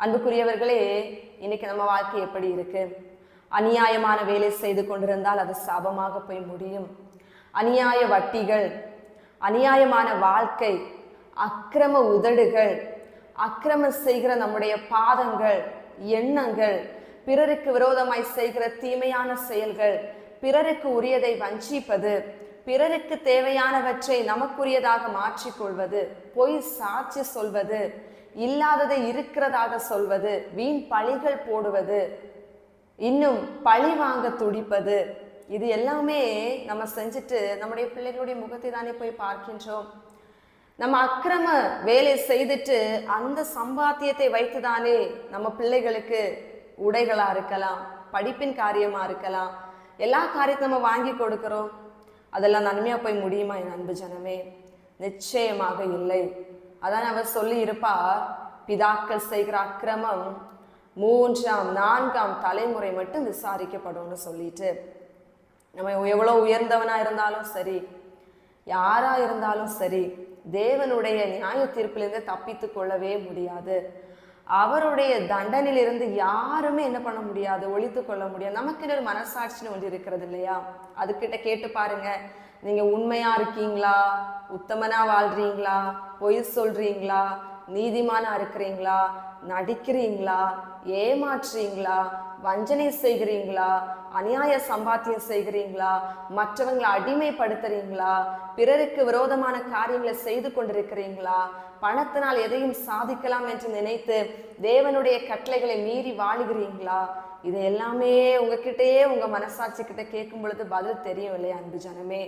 அன்புக்குரியவர்களே இன்னைக்கு நம்ம வாழ்க்கை எப்படி இருக்கு? அநியாயமான வேலை செய்து கொண்டிருந்தால் அது சாபமாக போய் முடியும். அநியாய வட்டிகள் அநியாயமான வாழ்க்கை அக்கிரம உதடுகள் அக்கிரமம் செய்கிற நம்முடைய பாதங்கள் எண்ணங்கள் பிறருக்கு விரோதமாய் செய்கிற தீமையான செயல்கள் பிறருக்கு உரியதை வஞ்சிப்பது பிறருக்கு தேவையானவற்றை நமக்குரியதாக மாற்றிக்கொள்வது பொய் சாட்சி சொல்வது இல்லாததை இருக்கிறதாக சொல்வது வீண் பழிகள் போடுவது இன்னும் பழி வாங்க துடிப்பது இது எல்லாமே நம்ம செஞ்சுட்டு நம்முடைய பிள்ளைகளுடைய முகத்தை தானே போய் பார்க்கின்றோம். நம்ம அக்கிரம வேலை செய்துட்டு அந்த சம்பாத்தியத்தை வைத்து தானே நம்ம பிள்ளைகளுக்கு உடைகளாக இருக்கலாம் படிப்பின் காரியமாக இருக்கலாம் எல்லா காரியத்தை நம்ம வாங்கி கொடுக்குறோம். அதெல்லாம் நன்மையாக போய் முடியுமா என் அன்பு ஜனமே? நிச்சயமாக இல்லை. அதான் அவர் சொல்லி இருப்பார் பிதாக்கள் செய்கிற அக்கிரமம் மூன்றாம் நான்காம் தலைமுறை மட்டும் விசாரிக்கப்படும்னு சொல்லிட்டு. நம்ம எவ்வளோ உயர்ந்தவனாக இருந்தாலும் சரி யாராக இருந்தாலும் சரி தேவனுடைய நியாய தீர்ப்பிலிருந்து தப்பித்து கொள்ளவே முடியாது. அவருடைய தண்டனையிலிருந்து யாருமே என்ன பண்ண முடியாது ஒழித்து கொள்ள முடியாது. நமக்கு ஒரு மனசாட்சின்னு ஒன்று இருக்கிறது இல்லையா? அதுக்கிட்ட கேட்டு பாருங்க. நீங்க உண்மையா இருக்கீங்களா? உத்தமனா வாழ்றீங்களா? பொய் சொல்றீங்களா? நீதிமானா இருக்கிறீங்களா? நடிக்கிறீங்களா? ஏமாற்றுறீங்களா? வஞ்சனை செய்கிறீங்களா? அநியாய சம்பாத்தியம் செய்கிறீங்களா? மற்றவங்களை அடிமைப்படுத்துறீங்களா? பிறருக்கு விரோதமான காரியங்களை செய்து கொண்டிருக்கிறீங்களா? பணத்தினால் எதையும் சாதிக்கலாம் என்று நினைத்து தேவனுடைய கட்டளைகளை மீறி வாழுகிறீங்களா? இது எல்லாமே உங்ககிட்டயே உங்க மனசாட்சி கிட்ட கேட்கும் பொழுது பதில் தெரியும் இல்லையா அன்பு ஜனமே.